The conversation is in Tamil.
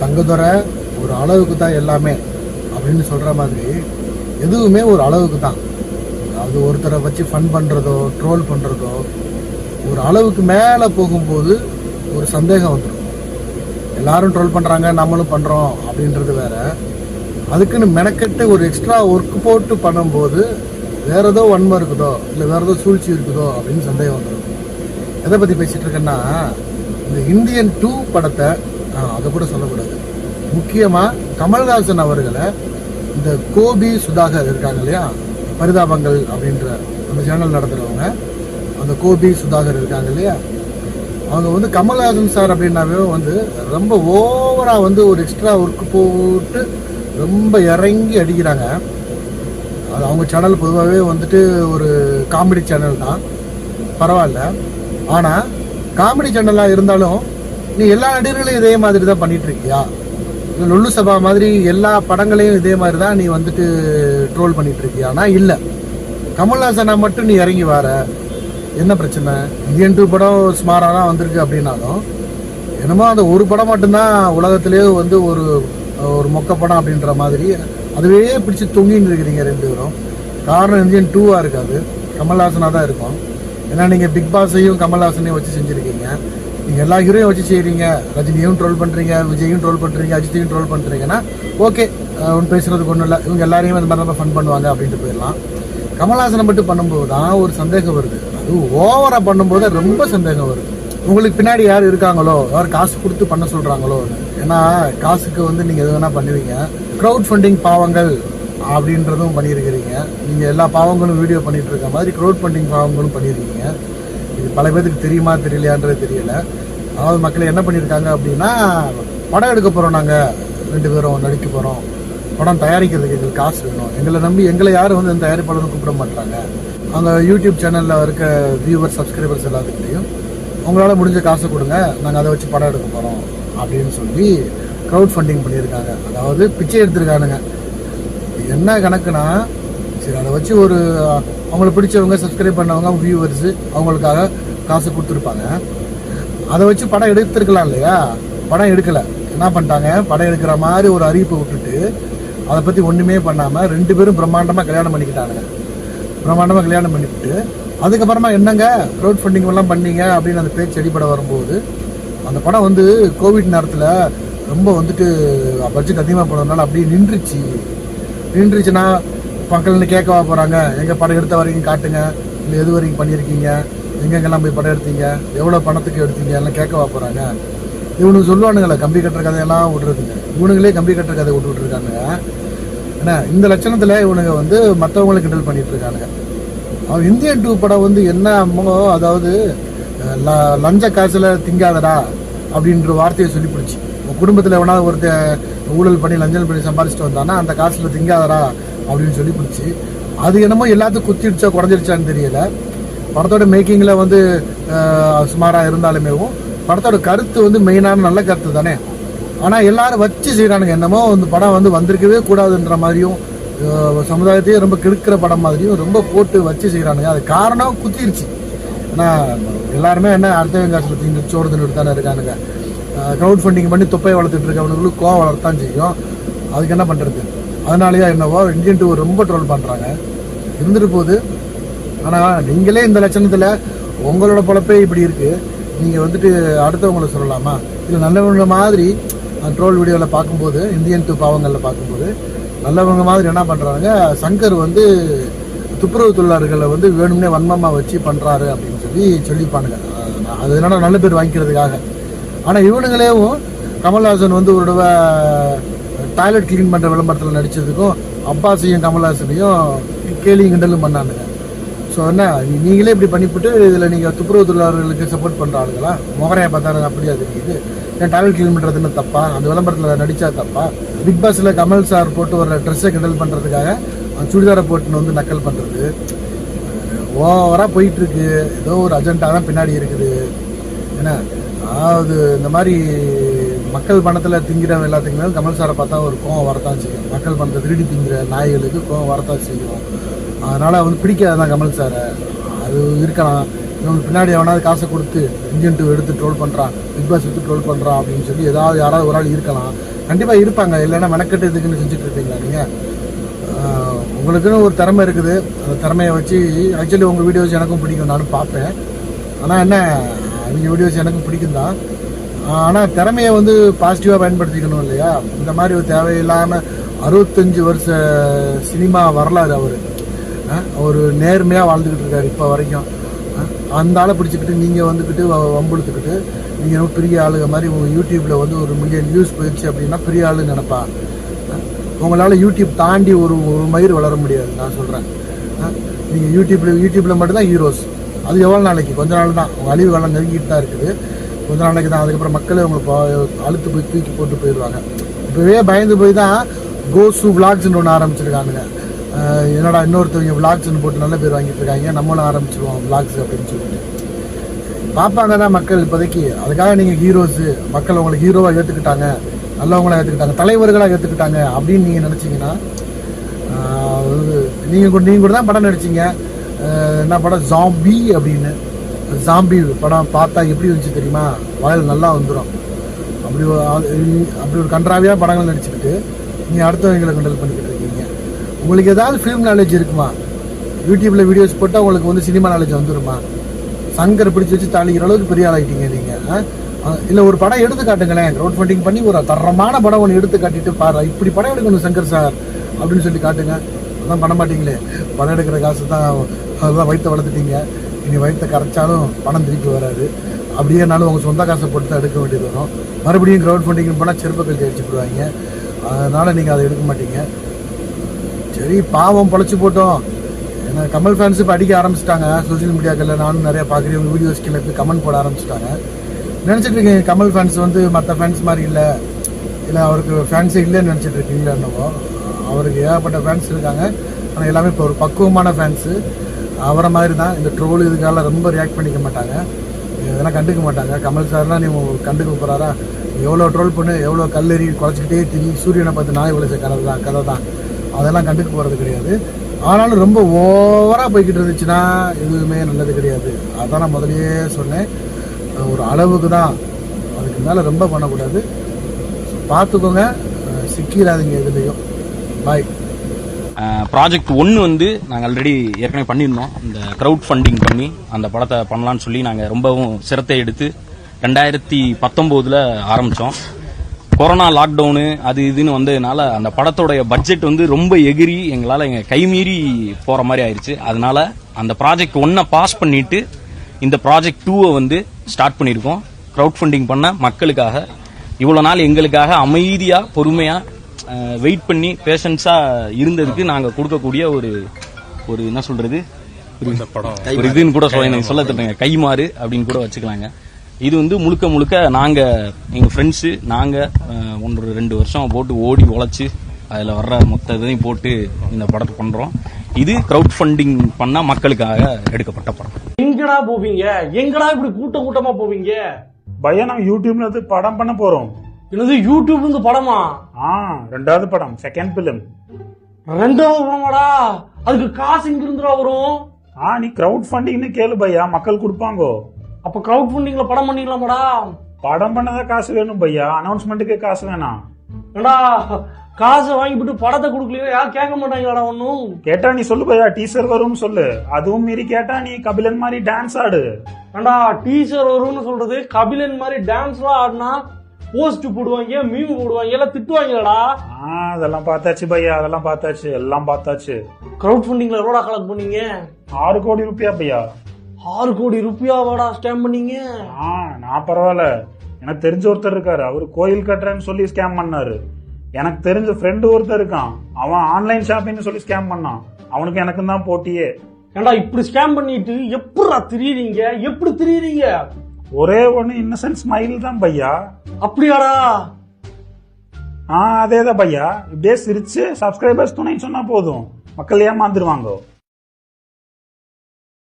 தங்கதுரை ஒரு அளவுக்கு தான் எல்லாமே அப்படின்னு சொல்கிற மாதிரி எதுவுமே ஒரு அளவுக்கு தான் அது ஒருத்தரை வச்சு ஃபன் பண்ணுறதோ ட்ரோல் பண்ணுறதோ ஒரு அளவுக்கு மேலே போகும்போது ஒரு சந்தேகம் வந்துடும் எல்லாரும் ட்ரோல் பண்ணுறாங்க நம்மளும் பண்ணுறோம் அப்படின்றது வேற. அதுக்குன்னு மெனக்கெட்டு ஒரு எக்ஸ்ட்ரா ஒர்க் போட்டு பண்ணும்போது வேறு ஏதோ வன்மை இருக்குதோ இல்லை வேறு ஏதோ சூழ்ச்சி இருக்குதோ அப்படின்னு சந்தேகம் வந்துடும் எதை பற்றி பேசிகிட்டு இருக்கேன்னா இந்த இந்தியன் டூ படத்தை அதை கூட சொல்லக்கூடாது. முக்கியமாக கமல்ஹாசன் அவர்களை இந்த கோபி சுதாகர் இருக்காங்க இல்லையா? பரிதாபங்கள் அப்படின்ற அந்த சேனல் நடத்துகிறவங்க அந்த கோபி சுதாகர் இருக்காங்க இல்லையா? அவங்க வந்து கமல்ஹாசன் சார் அப்படின்னாவே வந்து ரொம்ப ஓவராக வந்து ஒரு எக்ஸ்ட்ரா ஒர்க் போட்டு ரொம்ப இறங்கி அடிக்கிறாங்க. அது அவங்க சேனல் பொதுவாகவே வந்துட்டு ஒரு காமெடி சேனல் தான். பரவாயில்ல. ஆனால் காமெடி சேனலாக இருந்தாலும் நீ எல்லா நடிகர்களையும் இதே மாதிரி தான் பண்ணிட்டு இருக்கியா லுல்லு சபா மாதிரி எல்லா படங்களையும் இதே மாதிரி தான் நீ வந்துட்டு ட்ரோல் பண்ணிட்டு இருக்கியானா இல்லை. கமல்ஹாசனா மட்டும் நீ இறங்கி வர. என்ன பிரச்சனை? இந்தியன் டூ படம் ஸ்மாராக தான் வந்திருக்கு அப்படின்னாலும் என்னமோ அந்த ஒரு படம் மட்டும்தான் உலகத்திலேயே வந்து ஒரு ஒரு மொக்க படம் அப்படின்ற மாதிரி அதுவே பிடிச்சி தொங்கின்னு இருக்கிறீங்க ரெண்டு பேரும். காரணம் இந்தியன் டூவாக இருக்காது. கமல்ஹாசனாக தான் இருக்கும். ஏன்னா நீங்கள் பிக் பாஸையும் கமல்ஹாசனையும் வச்சு செஞ்சுருக்கீங்க. நீங்கள் எல்லா ஹீரோயும் வச்சு செய்கிறீங்க ரஜினியும் ட்ரோல் பண்ணுறீங்க விஜயும் ட்ரோல் பண்ணுறீங்க அஜித்தையும் ட்ரோல் பண்ணுறீங்கன்னா ஓகே ஒன்று பேசுறதுக்கு ஒன்றும் இல்லை. இவங்க எல்லாரையும் இந்த மாதிரி தான் ஃபன் பண்ணுவாங்க அப்படின்ட்டு போயிடலாம். கமல்ஹாசனை மட்டும் பண்ணும்போது தான் ஒரு சந்தேகம் வருது. அது ஓவராக பண்ணும்போது ரொம்ப சந்தேகம் வருது. உங்களுக்கு பின்னாடி யார் இருக்காங்களோ யார் காசு கொடுத்து பண்ண சொல்கிறாங்களோ ஏன்னா காசுக்கு வந்து நீங்கள் எது வேணால் பண்ணுவீங்க. க்ரௌட் ஃபண்டிங் பாவங்கள் அப்படின்றதும் பண்ணியிருக்கிறீங்க. நீங்கள் எல்லா பாவங்களும் வீடியோ பண்ணிகிட்டு இருக்க மாதிரி க்ரௌட் ஃபண்டிங் பாவங்களும் பண்ணியிருக்கீங்க. இது பல பேருக்கு தெரியுமா தெரியலையான்றது தெரியல. அதாவது மக்கள் என்ன பண்ணியிருக்காங்க அப்படின்னா படம் எடுக்க போகிறோம் நாங்கள் ரெண்டு பேரும் நடிக்க போகிறோம் படம் தயாரிக்கிறதுக்கு எங்களுக்கு காசு வேணும். எங்களை நம்பி எங்களை யாரும் வந்து இந்த தயாரிப்பாளரும் கூப்பிட மாட்டாங்க அந்த யூடியூப் சேனலில் இருக்க வியூவர் சப்ஸ்கிரைபர்ஸ் எல்லாத்துக்கிட்டையும் உங்களால் முடிஞ்ச காசை கொடுங்க. நாங்கள் அதை வச்சு படம் எடுக்க போகிறோம் அப்படின்னு சொல்லி க்ரௌட் ஃபண்டிங் பண்ணியிருக்காங்க. அதாவது பிச்சை எடுத்திருக்கானுங்க. என்ன கணக்குனா சரி அதை வச்சு ஒரு அவங்கள பிடிச்சவங்க சப்ஸ்கிரைப் பண்ணவங்க வியூவர்ஸு அவங்களுக்காக காசு கொடுத்துருப்பாங்க. அதை வச்சு படம் எடுத்திருக்கலாம் இல்லையா? படம் எடுக்கலை. என்ன பண்ணிட்டாங்க? படம் எடுக்கிற மாதிரி ஒரு அறிவிப்பை விட்டுட்டு அதை பற்றி ஒன்றுமே பண்ணாமல் ரெண்டு பேரும் பிரம்மாண்டமாக கல்யாணம் பண்ணிக்கிட்டானுங்க பிரம்மாண்டமாக கல்யாணம் பண்ணிவிட்டு அதுக்கப்புறமா என்னங்க க்ரௌட் ஃபண்டிங் எல்லாம் பண்ணீங்க? அப்படின்னு அந்த பேச்சு அடிப்படை வரும்போது அந்த படம் வந்து கோவிட் நேரத்தில் ரொம்ப வந்துட்டு பட்ஜெட் அதிகமாக போனதுனால அப்படியே நின்றுச்சு. நின்றுச்சுன்னா மக்கள்னு கேட்கவா போகிறாங்க எங்கள் படம் எடுத்த வரைக்கும் காட்டுங்க. இல்லை எது வரைக்கும் பண்ணியிருக்கீங்க? எங்கெங்கெல்லாம் போய் படம் எடுத்தீங்க? எவ்வளோ பணத்துக்கு எடுத்தீங்க? எல்லாம் கேட்கவா போகிறாங்க இவனுக்கு சொல்லுவானுங்களே கம்பி கட்டுற கதையெல்லாம் விட்றதுங்க இவனுங்களே கம்பி கட்டுற கதை விட்டுட்டு இருக்காங்க ஏன்னா இந்த லட்சணத்தில் இவனுங்க வந்து மற்றவங்களை கிண்டல் பண்ணிட்டு இருக்கானுங்க அவன் இந்தியன் டூ படம் வந்து என்ன அம்மோ அதாவது ல- லஞ்ச காசில் திங்காதடா அப்படின்ற வார்த்தையை சொல்லி பிடிச்சி உன் குடும்பத்தில் எவனாவது ஒருத்த ஊழல் பண்ணி லஞ்சம் பண்ணி சம்பாதிச்சிட்டு வந்தானா அந்த காசில் திங்காதடா அப்படின்னு சொல்லி பிடிச்சி. அது என்னமோ எல்லாத்துக்கும் குத்திடுச்சா குறைஞ்சிருச்சான்னு தெரியல. படத்தோட மேக்கிங்கில் வந்து சுமாராக இருந்தாலுமேவும் படத்தோட கருத்து வந்து மெயினான நல்ல கருத்து தானே? ஆனால் எல்லாரும் வச்சு செய்கிறானுங்க என்னமோ இந்த படம் வந்து வந்திருக்கவே கூடாதுன்ற மாதிரியும் சமுதாயத்தையும் சமுதாயத்தையே ரொம்ப கெடுக்கிற படம் மாதிரியும் ரொம்ப போட்டு வச்சு செய்கிறானுங்க அது காரணம் குத்திருச்சு. ஏன்னா எல்லாருமே என்ன அடுத்தவங்க காசில் தீங்க சோறு தானே இருக்கானுங்க. க்ரௌட் ஃபண்டிங் பண்ணி தொப்பையை வளர்த்துட்டு இருக்கவனுங்களுக்கு கோவம் வளர்த்தான் செய்யும். அதுக்கு என்ன பண்ணுறது அதனாலயா என்னவோ இந்தியன் டூ ரொம்ப ட்ரோல் பண்ணுறாங்க இருந்துட்டு போகுது. ஆனால் நீங்களே இந்த லட்சணத்தில் உங்களோட பொழப்பே இப்படி இருக்குது நீங்கள் வந்துட்டு அடுத்தவங்களை சொல்லலாமா? இல்லை நல்லவங்க மாதிரி ட்ரோல் வீடியோவில் பார்க்கும்போது இந்தியன் டூ பாவங்களில் பார்க்கும்போது நல்லவங்க மாதிரி என்ன பண்ணுறாங்க சங்கர் வந்து துப்புரவு தொழிலாளர்களை வந்து வேணும்னே வன்மமாக வச்சு பண்ணுறாரு அப்படின்னு சொல்லி சொல்லிப்பானுங்க அது என்னன்னா நல்ல பேர் வாங்கிக்கிறதுக்காக. ஆனால் இவனுங்களேவும் கமல்ஹாசன் வந்து ஒரு தடவை டாய்லெட் க்ளீன் பண்ணுற விளம்பரத்தில் நடித்ததுக்கும் அப்பாசையும் கமல்ஹாசனையும் கேலியும் கிண்டலும் பண்ணானுங்க. ஸோ என்ன நீங்களே இப்படி பண்ணிவிட்டு இதில் நீங்கள் துப்புரவு தொழிலாளர்களுக்கு சப்போர்ட் பண்ணுற ஆளுங்களா? முகரையை பார்த்தா அப்படியா தெரியுது. ஏன் டாய்லெட் க்ளீன் பண்ணுறது தப்பா? அந்த விளம்பரத்தில் நடித்தா தப்பா? பிக் பாஸில் கமல் சார் போட்டு வர ட்ரெஸ்ஸை கிண்டல் பண்ணுறதுக்காக சுடிதாரை போட்டுன்னு வந்து நக்கல் பண்ணுறது ஓவராக போயிட்டுருக்கு. ஏதோ ஒரு அஜெண்டா தான் பின்னாடி இருக்குது. ஏன்னா அதாவது இந்த மாதிரி மக்கள் பணத்தில் திங்கிறவன் எல்லாத்துக்குமே கமல் சாரை பார்த்தா ஒரு கோவம் வரத்தான் செய்யும். மக்கள் பணத்தை திருடி திங்கிற நாய்களுக்கு கோவம் வரத்தான் செய்யும். அதனால் வந்து பிடிக்காதான் கமல் சாரை. அது இருக்கலாம். இவங்க பின்னாடி எவனாவது காசை கொடுத்து இன்ஜின் டூ எடுத்து ட்ரோல் பண்ணுறான் பிக் பாஸ் எடுத்து ட்ரோல் பண்ணுறான் அப்படின்னு சொல்லி ஏதாவது யாராவது ஒரு ஆள் இருக்கலாம். கண்டிப்பாக இருப்பாங்க. இல்லைன்னா மெனக்கட்டு இதுக்குன்னு செஞ்சுட்டு இருப்பீங்களா நீங்கள் உங்களுக்குன்னு ஒரு திறமை இருக்குது. அந்த திறமையை வச்சு ஆக்சுவலி உங்கள் வீடியோஸ் எனக்கும் பிடிக்கும் நானும் பார்ப்பேன். ஆனால் என்ன? அவங்க வீடியோஸ் எனக்கும் பிடிக்கும் தான் ஆனால் திறமையை வந்து பாசிட்டிவாக பயன்படுத்திக்கணும் இல்லையா? இந்த மாதிரி ஒரு தேவையில்லாமல் அறுபத்தஞ்சு வருஷ சினிமா வரலாறு அவர். அவர் நேர்மையாக வாழ்ந்துக்கிட்டு இருக்கார் இப்போ வரைக்கும். அந்த ஆளை பிடிச்சிக்கிட்டு நீங்கள் வந்துக்கிட்டு வ- வம்புழுத்துக்கிட்டு நீங்கள் ரொம்ப பெரிய ஆளுங்க மாதிரி உங்கள் யூடியூப்பில் வந்து ஒரு மில்லியன் வியூஸ் போயிடுச்சு அப்படின்னா பெரிய ஆளுன்னு நினைப்பா. உங்களால் யூடியூப் தாண்டி ஒரு ஒரு மயிர் வளர முடியாது நான் சொல்கிறேன் நீங்கள் யூடியூப்பில் யூடியூப்பில் மட்டும்தான் ஹீரோஸ் அது எவ்வளோ நாளைக்கு? கொஞ்ச நாள் தான். உங்கள் அழிவு காலம் நெருங்கிட்டு தான் இருக்குது. கொஞ்ச நாளைக்கு தான். அதுக்கப்புறம் மக்களே உங்களை அழுத்து போய் தூக்கி போட்டு போயிடுவாங்க. இப்போவே பயந்து போய் தான் கோசு விளாக்ஸ்ன்னு ஒன்று ஆரம்பிச்சிருக்கானுங்க. என்னடா இன்னொருத்தவங்க விளாக்ஸ்ன்னு போட்டு நல்ல பேர் வாங்கிட்டு இருக்காங்க. நம்மளும் ஆரம்பிச்சிருவோம் விளாக்ஸ் அப்படின்னு சொல்லிட்டு. பார்ப்பாங்க தான் மக்கள் இப்போதைக்கு. அதுக்காக நீங்கள் ஹீரோஸு மக்கள் உங்களை ஹீரோவாக ஏற்றுக்கிட்டாங்க நல்லவங்களாக ஏற்றுக்கிட்டாங்க தலைவர்களாக ஏற்றுக்கிட்டாங்க அப்படின்னு நீங்கள் நினச்சிங்கன்னா நீங்கள் கூட நீங்கள் கூட தான் படம் நடிச்சிங்க. என்ன படம்? ஜாம்பி அப்படின்னு. ஜாம்பி படம் பார்த்தா எப்படி இருந்துச்சு தெரியுமா? வாயில் நல்லா வந்துடும் அப்படி ஒரு- அப்படி ஒரு கன்றாவியாக படங்கள் நடிச்சுக்கிட்டு நீங்கள் அடுத்தவங்களை கண்டல் பண்ணிக்கிட்டு இருக்கீங்க. உங்களுக்கு ஏதாவது ஃபிலிம் நாலேஜ் இருக்குமா? யூடியூப்பில் வீடியோஸ் போட்டால் உங்களுக்கு வந்து சினிமா நாலேஜ் வந்துருமா? சங்கரை பிடிச்சி வச்சு தாளிக்கிற அளவுக்கு பெரிய ஆளாகிட்டீங்க நீங்கள் இல்லை ஒரு படம் எடுத்து காட்டுங்களேன். க்ரௌட் ஃபண்டிங் பண்ணி ஒரு தரமான படம் ஒன்று எடுத்து காட்டிட்டு பாரு. இப்படி படம் எடுக்கணும் சங்கர் சார் அப்படின்னு சொல்லி காட்டுங்க. அதான் பண்ண மாட்டீங்களே. படம் எடுக்கிற காசு தான் அதுதான் வயிற்ற வளர்த்துட்டீங்க. இனி வயிற்ற கரைச்சாலும் பணம் திருப்பி வராது. அப்படியே நாளும் உங்கள் சொந்த காசை போட்டு தான் எடுக்க வேண்டியது வரும். மறுபடியும் க்ரௌட் ஃபண்டிங் பண்ணால் செருப்பை கழிச்சு அடிச்சு அதனால் நீங்கள் அதை எடுக்க மாட்டீங்க. சரி பாவம் பொழைச்சி போட்டோம். ஏன்னா கமல் ஃபேன்ஸ் இப்போ அடிக்க ஆரம்பிச்சிட்டாங்க. சோஷியல் மீடியாக்களில் நானும் நிறையா பார்க்குறேன். வீடியோஸ் கீழே போய் கமெண்ட் போட ஆரம்பிச்சிட்டாங்க. நினச்சிட்டு இருக்கீங்க கமல் ஃபேன்ஸ் வந்து மற்ற ஃபேன்ஸ் மாதிரி இல்லை. இல்லை அவருக்கு ஃபேன்ஸே இல்லைன்னு நினச்சிட்டு இருக்கீங்களா என்னவோ. அவருக்கு ஏகப்பட்ட ஃபேன்ஸ் இருக்காங்க. ஆனால் எல்லாமே இப்போ ஒரு பக்குவமான ஃபேன்ஸு அவரை மாதிரி தான். இந்த ட்ரோல் இதுக்கெல்லாம் ரொம்ப ரியாக்ட் பண்ணிக்க மாட்டாங்க. இதெல்லாம் கண்டுக்க மாட்டாங்க. கமல் சார்லாம் நீ கண்டுக்க போகிறாரா எவ்வளோ ட்ரோல் பண்ணு எவ்வளோ கல்லெறி குறைச்சிக்கிட்டே திரி சூரியனை பார்த்து நாய் உழைச்ச கதை தான் கதை தான். அதெல்லாம் கண்டுக்க போகிறது கிடையாது. ஆனாலும் ரொம்ப ஓவராக போய்கிட்டு இருந்துச்சுன்னா எதுவுமே நல்லது கிடையாது. அதான் நான் முதலையே சொன்னேன். ஒரு அளவுக்கு தான். அதுக்கு மேலே ரொம்ப பண்ணக்கூடாது. பார்த்துக்கோங்க. சிக்கிடாதீங்க எதுலேயும். பாய் ப்ராஜெக்ட் ஒன்று வந்து நாங்கள் ஆல்ரெடி ஏற்கனவே பண்ணியிருந்தோம். இந்த க்ரௌட் ஃபண்டிங் பண்ணி அந்த படத்தை பண்ணலான்னு சொல்லி நாங்கள் ரொம்பவும் சிரத்தை எடுத்து ரெண்டாயிரத்தி பத்தொம்போதில் ஆரம்பித்தோம் கொரோனா லாக்டவுனு அது இதுன்னு வந்ததுனால அந்த படத்தோடைய பட்ஜெட் வந்து ரொம்ப எகிரி எங்களால் எங்கள் கைமீறி போகிற மாதிரி ஆயிடுச்சு அதனால அந்த ப்ராஜெக்ட் ஒன்றை பாஸ் பண்ணிட்டு இந்த ப்ராஜெக்ட் டூவை வந்து ஸ்டார்ட் பண்ணியிருக்கோம். க்ரௌட் ஃபண்டிங் பண்ண மக்களுக்காக இவ்வளோ நாள் எங்களுக்காக அமைதியாக பொறுமையாக வெயிட் பண்ணி பேஷன்ஸாக இருந்ததுக்கு நாங்கள் கொடுக்கக்கூடிய ஒரு ஒரு என்ன சொல்றது? ஒரு ஒரு இதுன்னு கூட சொல்ல எனக்கு சொல்ல தெரியலங்க கைமாறு அப்படின்னு கூட வச்சுக்கலாங்க. இது வந்து முழுக்க முழுக்க நாங்க எங்க ஃப்ரெண்ட்ஸு நாங்க அஹ், ஒன்று ரெண்டு வருஷம் போட்டு ஓடி உழைச்சு அதுல வர்ற மொத்த இதையும் போட்டு இந்த படத்தை பண்றோம். இது கிரவுட் ஃபண்டிங் பண்ண மக்களுக்காக எடுக்கப்பட்ட படம். எங்கடா போவீங்க? எங்கடா இப்படி கூட்டம் கூட்டமா போவீங்க? பையன் நம்ம யூடியூப்ல இருந்து படம் பண்ண போறோம். என்னது யூடியூப்ல இருந்து படமா? ஆ ரெண்டாவது படம் செகண்ட் பிலிம் ரெண்டாவது படமாடா? அதுக்கு காசு இங்க இருந்துடா வரும்? ஆ நீ கிரவுட் ஃபண்டிங்னு கேளு பையா மக்கள் கொடுப்பாங்கோ. அப்ப கிரவுட் ஃபண்டிங்ல படம் பண்ணிக்கலாமாடா? படம் பண்ணதா காசு வேணும் பையா அனௌன்ஸ்மெண்ட்டுக்கு காசு வேணாம் ஏண்டா காசை வாங்கிவிட்டு படத்தை கொடுக்கலையோ? யாரும் கேட்க மாட்டாங்களாடா ஒன்னும் கேட்டா நீ சொல்லு பையா டீசர் வரும்னு சொல்லு. அதுவும் மீறி கேட்டா நீ கபிலன் மாதிரி டான்ஸ் ஆடு. ஏண்டா டீச்சர் வரும்னு சொல்றது? கபிலன் மாதிரி டான்ஸ்லாம் ஆடினா போஸ்ட் போடுவாங்க மீம் போடுவாங்க எல்லாம் திட்டுவாங்களாடா? ஆ அதெல்லாம் பார்த்தாச்சு பையா அதெல்லாம் பார்த்தாச்சு எல்லாம் பார்த்தாச்சு. கிரவுட் ஃபண்டிங்ல எவ்வளோடா கலெக்ட் பண்ணீங்க? ஆறு கோடி ரூபாயா பையா? ஆறு கோடி ருப்பியாவாடா ஸ்கேம் பண்ணீங்க? ஆ நான் பரவாயில்ல. எனக்கு தெரிஞ்ச ஒருத்தர் இருக்காரு அவர் கோயில் கட்டுறேன்னு சொல்லி ஸ்கேம் பண்ணாரு. எனக்கு தெரிஞ்ச ஃப்ரெண்டு ஒருத்தர் இருக்கான். அவன் ஆன்லைன் ஷாப்பிங்னு சொல்லி ஸ்கேம் பண்ணான். அவனுக்கு எனக்கும் தான் போட்டியே. ஏண்டா இப்படி ஸ்கேம் பண்ணிட்டு எப்படிடா திரியுறீங்க? எப்படி திரியுறீங்க? ஒரே ஒன்று இன்னசென்ட் ஸ்மைல் தான் பையா. அப்படியாடா? ஆ அதே தான் பையா. இப்படியே சிரிச்சு சப்ஸ்கிரைபர்ஸ் துணைன்னு சொன்னா போதும். மக்கள் ஏமாந்துருவாங்க.